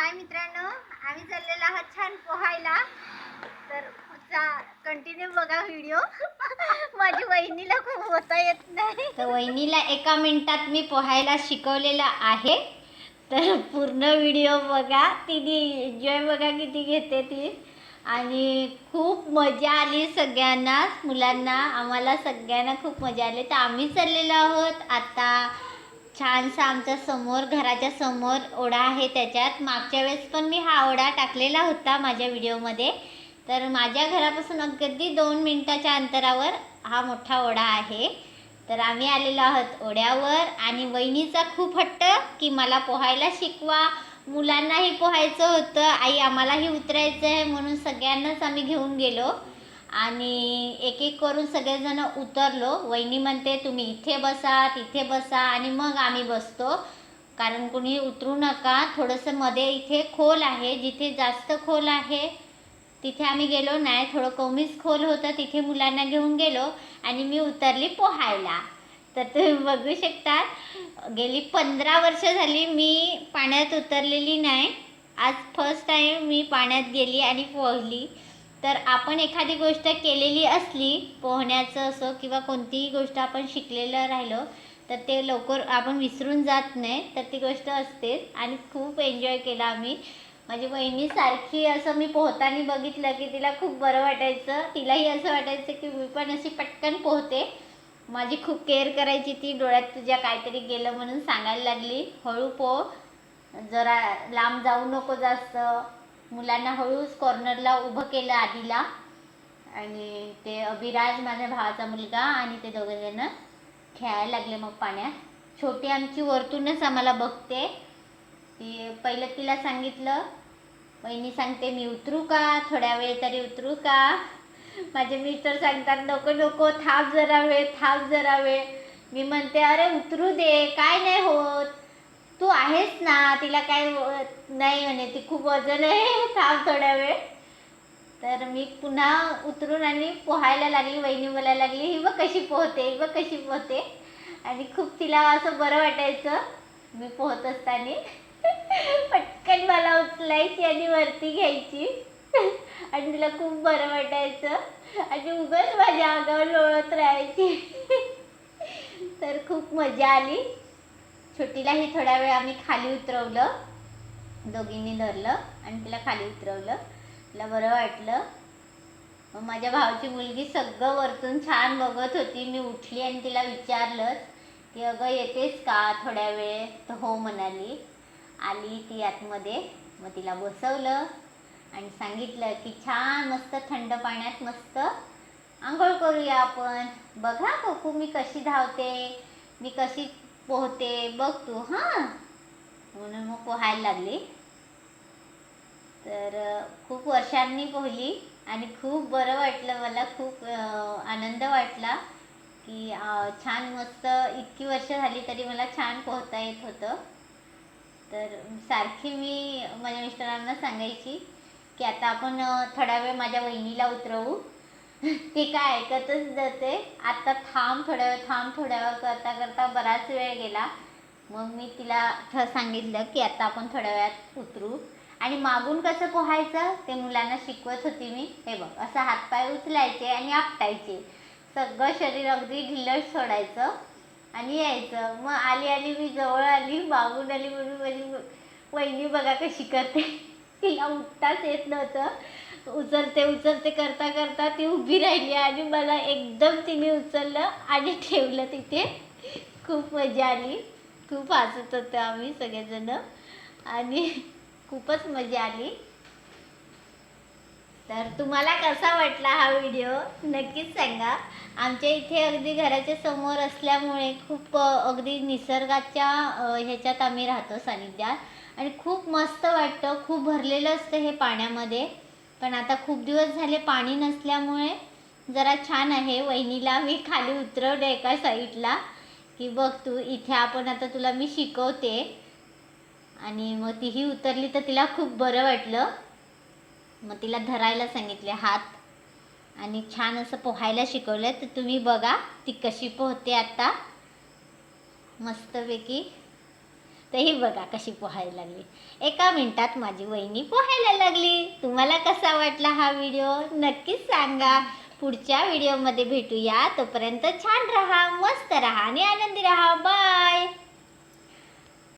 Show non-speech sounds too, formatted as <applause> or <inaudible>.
हाय मित्रांनो आम्ही चाललेलो आहोत छान पोहायला. तर कंटिन्यू बघा व्हिडिओ <laughs> माझी वहिनीला खूप होता येत नाही. तर वहिनीला एका मिनिटात मी पोहायला शिकवलेलं आहे. तर पूर्ण व्हिडिओ बघा. तिने एन्जॉय बघा किती घेते ती. आणि खूप मजा आली सगळ्यांना मुलांना. आम्हाला सगळ्यांना खूप मजा आली. तर आम्ही चाललेलो आहोत आता छानसा आमच्यासमोर घराच्या समोर ओढा आहे त्याच्यात. मागच्या वेळेस पण मी हा ओढा टाकलेला होता माझ्या व्हिडिओमध्ये. तर माझ्या घरापासून अगदी दोन मिनिटाच्या अंतरावर हा मोठा ओढा आहे. तर आम्ही आलेलो आहोत ओढ्यावर आणि वहिनीचा खूप हट्ट की मला पोहायला शिकवा. मुलांनाही पोहायचं होतं. आई आम्हालाही उतरायचं आहे म्हणून सगळ्यांनाच आम्ही घेऊन गेलो. आणि एक एक करून सगळेजण उतरलो. वहिनी म्हणते तुम्ही इथे बसा तिथे बसा. आणि मग आम्ही बसतो. कारण कुणी उतरू नका. थोडंसं मध्ये इथे खोल आहे. जिथे जास्त खोल आहे तिथे आम्ही गेलो. नाही थोडं कमीच खोल होतं. तिथे मुलांना घेऊन गेलो आणि मी उतरली पोहायला. तर तुम्ही बघू शकतात गेली पंधरा वर्ष झाली मी पाण्यात उतरलेली नाही. आज फर्स्ट टाईम मी पाण्यात गेली आणि पोहली. तर आपण एखादी गोष्ट केलेली असली पोहण्याचं असो किंवा कोणतीही गोष्ट आपण शिकलेलं राहिलो तर ते लवकर आपण विसरून जात नाही. तर ती गोष्ट असतेच आणि खूप एन्जॉय केला आम्ही. माझी बहिणी सारखी असं मी पोहताना बघितलं की तिला खूप बरं वाटायचं. तिलाही असं वाटायचं की मी पण अशी पटकन पोहते. माझी खूप केअर करायची ती. डोळ्यात तुझ्या काहीतरी गेलं म्हणून सांगायला लागली. हळू पोह. जरा लांब जाऊ नको जास्त. मुलांना हळूच कॉर्नरला उभं केलं आधीला. आणि ते अभिराज माझ्या भावाचा मुलगा आणि ते दोघेजण खेळायला लागले मग पाण्यात. छोटी आमची वरतूनच आम्हाला बघते. ती पहिलं तिला सांगितलं बहिणी सांगते मी उतरू का? थोड्या वेळ तरी उतरू का? माझे मिस्टर सांगतात नको नको थांब जरा वेळ थांब जरा वेळ. मी म्हणते अरे उतरू दे काय नाही होत. तू आहेस ना तिला काय नाही म्हणे ती खूप वजन आहे <laughs> थांब थोड्या वेळ. तर मी पुन्हा उतरून आणि पोहायला लागली वहिनी बोलायला लागली ही बघ कशी पोहते ही बघ कशी पोहते. आणि खूप तिला असं बरं वाटायचं मी पोहत असताना. <laughs> पटकन मला उचलायची आणि वरती घ्यायची. <laughs> आणि तिला खूप बरं वाटायचं. आणि उगाच माझ्या अंगावर लोळत राहायची. तर खूप मजा आली. छोटीलाही थोडा वेळ आम्ही खाली उतरवलं. दोघींनी धरलं आणि तिला खाली उतरवलं. तिला बरं वाटलं. मग माझ्या भावाची मुलगी सगळं वरतून छान बघत होती. मी उठली आणि तिला विचारलंच की अगं येतेस का थोड्या वेळ? तर हो म्हणाली. आली ती आतमध्ये. मग तिला बसवलं आणि सांगितलं की छान मस्त थंड पाण्यात मस्त आंघोळ करूया आपण. बघा कोकू मी कशी धावते मी कशी पोहते बघ तू हां? म्हणून मग पोहायला लागली. तर खूप वर्षांनी पोहली आणि खूप बरं वाटलं मला खूप आनंद वाटला की छान मस्त इतकी वर्ष झाली तरी मला छान पोहता येत होतं. तर सारखी मी माझ्या मिस्टरांना सांगायची की आता आपण थोडा वेळ माझ्या वहिनीला उतरवू. ती काय ऐकतच जाते. आता थांब थोड्या वेळ थांब थोड्या वेळ करता करता बराच वेळ गेला. मग मी तिला सांगितलं की आता आपण थोड्या वेळात उतरू. आणि मागून कसं पोहायचं ते मुलांना शिकवत होती मी. हे बघ असं हातपाय उचलायचे आणि आपटायचे. सगळं शरीर अगदी ढिल्लट सोडायचं आणि यायचं. मग आली आली मी जवळ आली मागून आली म्हणून माझी वहिनी बघा कशी करते. तिला उठताच येत नव्हतं. उचलते उचलते करता करता ती उभी राहिली आणि मला एकदम तिने उचललं आणि ठेवलं तिथे. खूप मजा आली. खूप हसत होतो आम्ही सगळेजण. आणि खूपच मजा आली. तर तुम्हाला कसा वाटला हा व्हिडिओ? नक्कीच सांगा. आमच्या इथे अगदी घराच्या समोर असल्यामुळे खूप अगदी निसर्गाच्या ह्याच्यात आम्ही राहतो सानिध्यात. आणि खूप मस्त वाटतं. खूप भरलेलं असतं हे पाण्यामध्ये. पण आता खूप दिवस झाले पाणी नसल्यामुळे जरा छान आहे. वहिनीला मी खाली उतरवले एका साईडला की बघ तू इथे आपण आता तुला मी शिकवते. आणि मग तीही उतरली तर तिला खूप बरं वाटलं. मग तिला धरायला सांगितले हात. आणि छान असं पोहायला शिकवलं. तर तुम्ही बघा ती कशी पोहते आता. मस्तपैकी तर ही बघा कशी पोहायला लागली. एका मिनिटात माझी वहिनी पोहायला लागली. तुम्हाला कसा वाटला हा व्हिडिओ? नक्कीच सांगा. पुढच्या व्हिडिओमध्ये भेटूया. तोपर्यंत छान राहा मस्त राहा आणि आनंदी राहा. बाय